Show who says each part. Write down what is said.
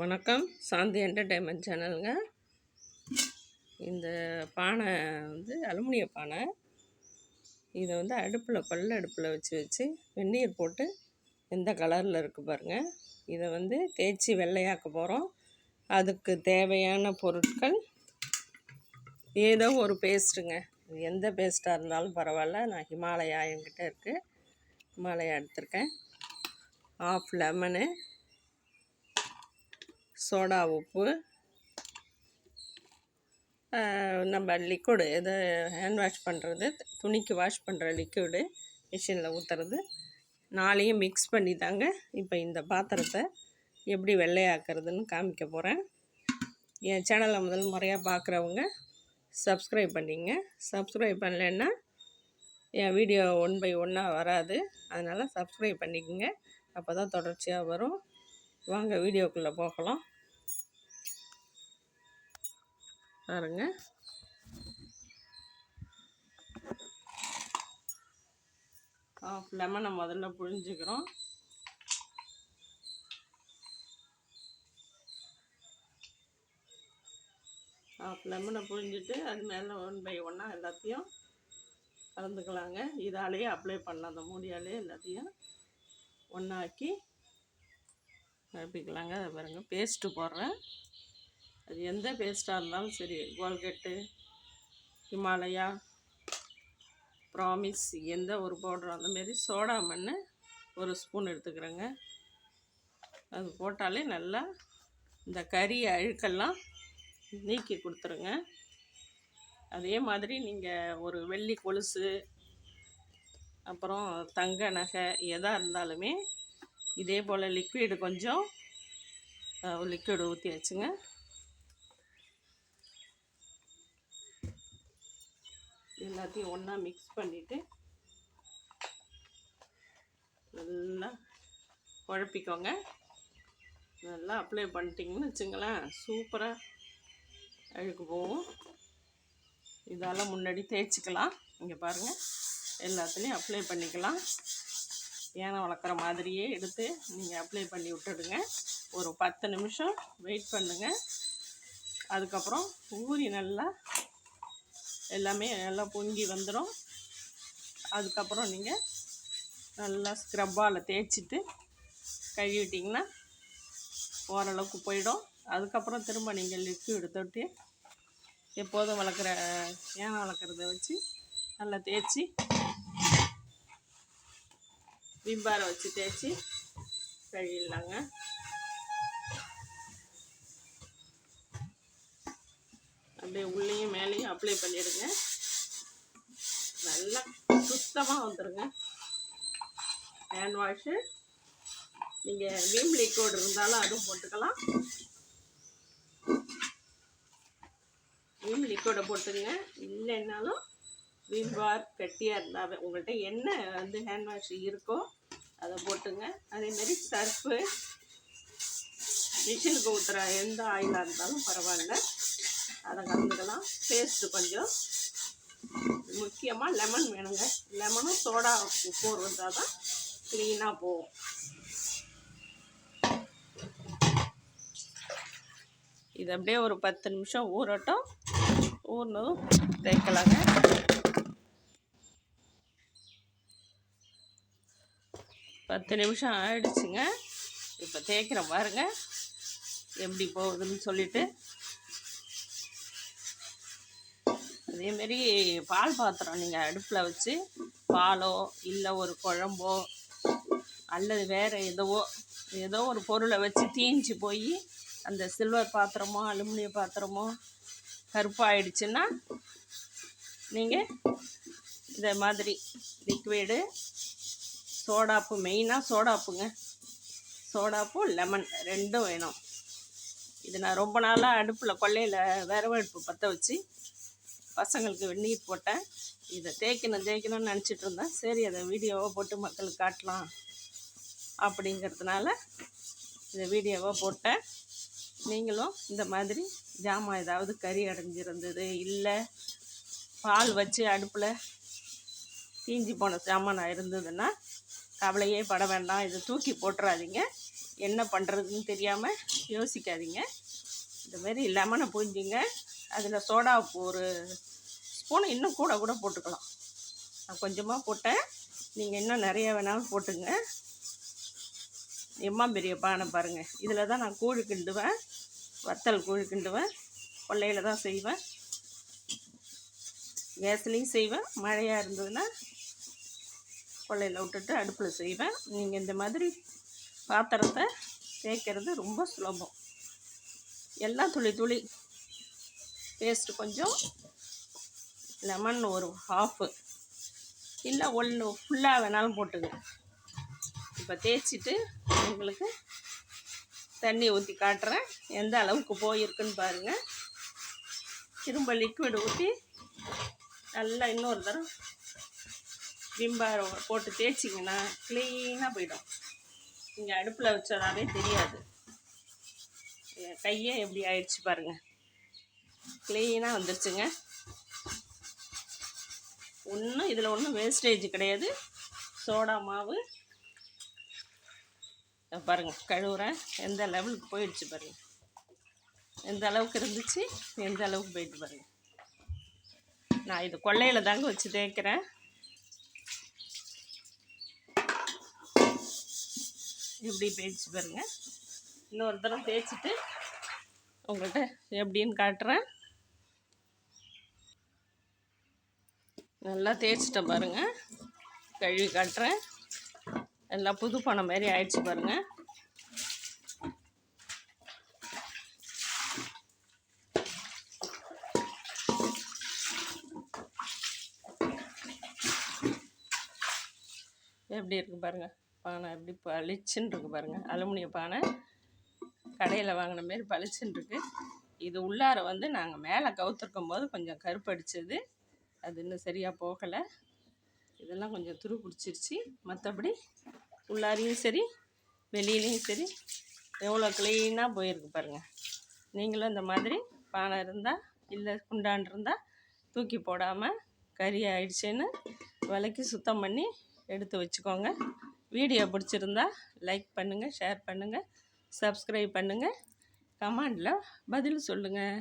Speaker 1: வணக்கம். சாந்தி என்டர்டைன்மெண்ட் சேனலுங்க இந்த பானை வந்து அலுமினிய பானை. இதை வந்து அடுப்பில் பல்ல அடுப்பில் வச்சு வச்சு வெந்நீர் போட்டு எந்த கலரில் இருக்குது பாருங்கள் இதை வந்து தேய்ச்சி வெள்ளையாக்க போகிறோம் அதுக்கு தேவையான பொருட்கள் ஏதோ ஒரு பேஸ்ட்டுங்க எந்த பேஸ்ட்டாக இருந்தாலும் பரவாயில்ல. நான் ஹிமாலயா என்கிட்ட இருக்குது ஹிமாலயா எடுத்திருக்கேன். ஆஃப் லெமனு சோடா உப்பு நம்ம லிக்விடு இது ஹேண்ட் வாஷ் பண்ணுறது துணிக்கு வாஷ் பண்ணுற லிக்விடு மிஷினில் ஊற்றுறது நாளையும் மிக்ஸ் பண்ணி தாங்க இப்போ இந்த பாத்திரத்தை எப்படி வெள்ளையாக்குறதுன்னு காமிக்க போகிறேன் என் சேனலை முதல் முறையாக பார்க்குறவங்க சப்ஸ்கிரைப் பண்ணிங்க. சப்ஸ்கிரைப் பண்ணலைன்னா என் வீடியோ ஒன் பை ஒன்னாக வராது. அதனால் சப்ஸ்கிரைப் பண்ணிக்கோங்க. அப்போ தான் தொடர்ச்சியாக வரும். வாங்க வீடியோக்குள்ளே போகலாம். பாருங்க. ஆஃப் லெமனை முதல்ல புழிஞ்சுக்கிறோம். ஆஃப் லெமனை புழிஞ்சிட்டு அது மேலே ஒன் பை ஒன்னாக எல்லாத்தையும் கலந்துக்கலாங்க. இதாலேயே அப்ளை பண்ணலாம். அந்த மூடியாலே எல்லாத்தையும் ஒன்றாக்கி கலப்பிக்கலாங்க. அதை பாருங்கள் பேஸ்ட்டு போடுறேன். அது எந்த பேஸ்ட்டாக இருந்தாலும் சரி கோல்கெட்டு ஹிமாலயா ப்ராமிஸ் எந்த ஒரு பவுடர் அந்தமாரி சோடா மண் ஒரு ஸ்பூன் எடுத்துக்கிறேங்க. அது போட்டாலே நல்லா இந்த கறி அழுக்கெல்லாம் நீக்கி கொடுத்துருங்க. அதே மாதிரி நீங்கள் ஒரு வெள்ளி கொலுசு அப்புறம் தங்க நகை எதாக இருந்தாலுமே இதே போல் லிக்விடு கொஞ்சம் லிக்விடு ஊற்றி வச்சுங்க. எல்லாத்தையும் ஒன்றா மிக்ஸ் பண்ணிவிட்டு நல்லா குழப்பிக்கோங்க. நல்லா அப்ளை பண்ணிட்டீங்கன்னு வச்சுங்களேன் சூப்பராக அழுக்கு போகும். இதால் முன்னாடி தேய்ச்சிக்கலாம். இங்கே பாருங்கள் எல்லாத்துலேயும் அப்ளை பண்ணிக்கலாம். ஏனை வளர்க்குற மாதிரியே எடுத்து நீங்கள் அப்ளை பண்ணி விட்டுடுங்க. ஒரு பத்து நிமிஷம் வெயிட் பண்ணுங்கள் அதுக்கப்புறம் ஊறி நல்லா எல்லாமே நல்லா பொங்கி வந்துடும் அதுக்கப்புறம் நீங்கள் நல்லா ஸ்க்ரப்பால் தேய்ச்சிட்டு கழுவிட்டிங்கன்னா ஓரளவுக்கு போயிடும். அதுக்கப்புறம் திரும்ப நீங்கள் லிக்யூடு தொட்டி எப்போதும் வளர்க்குற ஏனை வளர்க்குறத வச்சு நல்லா தேய்ச்சி விம்பாரை வச்சு தேய்ச்சி கழுவிடலாங்க. அப்படியே உள்ளேயும் மேலேயும் அப்ளை பண்ணிடுங்க. நல்லா சுத்தமாக வந்துடுங்க ஹேண்ட் வாஷு நீங்கள் விம் லிக்விட் இருந்தாலும் அதுவும் போட்டுக்கலாம். விம் லிக்விடை போட்டுங்க. இல்லைன்னாலும் விம் பார் கட்டியாக இருந்தால் உங்கள்கிட்ட என்ன வந்து ஹேண்ட் வாஷ் இருக்கோ அதை போட்டுங்க. அதேமாரி சர்ஃபு. மிஷினுக்கு ஊற்றுற எந்த ஆயிலாக இருந்தாலும் பரவாயில்ல. அதை கலந்துக்கலாம். பேஸ்ட்டு கொஞ்சம். முக்கியமாக லெமன் வேணுங்க. லெமனும் சோடா உப்பு இருந்தால் தான் க்ளீனாக போகும். இது அப்படியே ஒரு பத்து நிமிஷம் ஊறட்டும். ஊறினதும் தேய்க்கலாங்க. பத்து நிமிஷம் ஆயிடுச்சுங்க. இப்போ தேய்க்கிறேன் பாருங்க. எப்படி போகுதுன்னு சொல்லிவிட்டு அதேமாரி பால் பாத்திரம் நீங்கள் அடுப்பில் வச்சு பாலோ இல்லை ஒரு குழம்போ அல்லது வேறு எதுவோ ஏதோ ஒரு பொருளை வச்சு தீஞ்சு போய் அந்த சில்வர் பாத்திரமோ அலுமினிய பாத்திரமோ கருப்பாயிடுச்சுன்னா நீங்கள் இதை மாதிரி லிக்விடு சோடாப்பு மெயினாக சோடாப்புங்க. சோடாப்பு லெமன் ரெண்டும் வேணும். இது நான் ரொம்ப நாளாக அடுப்பில் கொல்லையில் விரவு பற்ற வச்சு பசங்களுக்கு வெந்நீர் போட்டேன். இதை தேய்க்கணும் தேய்க்கணும்னு நினச்சிட்டு இருந்தேன். சரி அதை வீடியோவை போட்டு மக்களுக்கு காட்டலாம் அப்படிங்கிறதுனால இந்த வீடியோவை போட்டேன். நீங்களும் இந்த மாதிரி ஜாமான் ஏதாவது கறி அடைஞ்சிருந்தது இல்லை பால் வச்சு அடுப்பில் தீஞ்சி போன ஜாமான் இருந்ததுன்னா கவலையே பட வேண்டாம். இதை தூக்கி போட்டுறாதீங்க. என்ன பண்ணுறதுன்னு தெரியாமல் யோசிக்காதீங்க. இந்த மாதிரி லெமனை புழிஞ்சிங்க. அதில் சோடா ஒரு ஸ்பூன் இன்னும் கூட கூட போட்டுக்கலாம். நான் கொஞ்சமாக போட்டேன். நீங்கள் இன்னும் நிறைய வேணாலும் போட்டுங்க. எம்மா பெரிய பானை பாருங்கள் இதில் தான் நான் கூழ் கிண்டுவேன். வத்தல் கூழ் கிண்டுவேன். கொல்லையில் தான் செய்வேன். கேஸ்லேயும் செய்வேன். மழையாக இருந்ததுன்னா கொல்லையில் விட்டுட்டு அடுப்பில் செய்வேன். நீங்கள் இந்த மாதிரி பாத்திரத்தை தேய்க்கிறது ரொம்ப சுலபம். எல்லாம் துளி துளி. பேஸ்ட்டு கொஞ்சம் லெமன் ஒரு ஹாஃபு இல்லை ஒன்று ஃபுல்லாக வேணாலும் போட்டுக்கணும் இப்போ தேய்ச்சிட்டு உங்களுக்கு தண்ணி ஊற்றி காட்டுறேன். எந்த அளவுக்கு போயிருக்குன்னு பாருங்கள் திரும்ப லிக்விட் ஊற்றி நல்லா இன்னொரு தரம் விம்பார் போட்டு தேய்ச்சிங்கன்னா க்ளீனாக போயிடும். நீங்கள் அடுப்பில் வச்சதாவே தெரியாது. கையே எப்படி ஆயிடுச்சு பாருங்கள் க்ளீனாக வந்துருச்சுங்க. ஒன்றும் இதில் ஒன்றும் வேஸ்டேஜ் கிடையாது. சோடா மாவு. பாருங்கள் கழுவுறேன். எந்த லெவலுக்கு போயிடுச்சு பாருங்க. எந்த அளவுக்கு இருந்துச்சு எந்த அளவுக்கு போயிட்டு பாருங்க. நான் இது கொல்லையில் தாங்க வச்சு தேய்க்கிறேன். எப்படி போயிடுச்சு பாருங்க. இன்னொரு தடவை தேய்ச்சிட்டு உங்கள்கிட்ட எப்படின்னு காட்டுறேன். நல்லா தேய்ச்சிட்டேன் பாருங்க. கழுவி காட்டுறேன். எல்லாம் புது பணம் மாதிரி ஆயிடுச்சு பாருங்க. எப்படி இருக்கு பாருங்கள் பானை எப்படி பளிச்சுன்னு இருக்கு பாருங்கள் அலுமினிய பானை கடையில் வாங்கின மாரி பளிச்சுன்னு இருக்கு. இது உள்ளார வந்து நாங்கள் மேலே கவுத்துருக்கும் போது கொஞ்சம் கருப்படிச்சது அது இன்னும் சரியாக போகலை. இதெல்லாம் கொஞ்சம் துரு பிடிச்சிருச்சு. மற்றபடி உள்ளாரையும் சரி வெளியிலையும் சரி எவ்வளோ க்ளீனாக போயிருக்கு பாருங்கள் நீங்களும் இந்த மாதிரி பானை இருந்தால் இல்லை குண்டான் இருந்தால் தூக்கி போடாமல் கறி ஆயிடுச்சுன்னு விலைக்கு சுத்தம் பண்ணி எடுத்து வச்சுக்கோங்க. வீடியோ பிடிச்சிருந்தா லைக் பண்ணுங்கள் ஷேர் பண்ணுங்கள் சப்ஸ்கிரைப் பண்ணுங்கள் கமெண்டில் பதில் சொல்லுங்கள்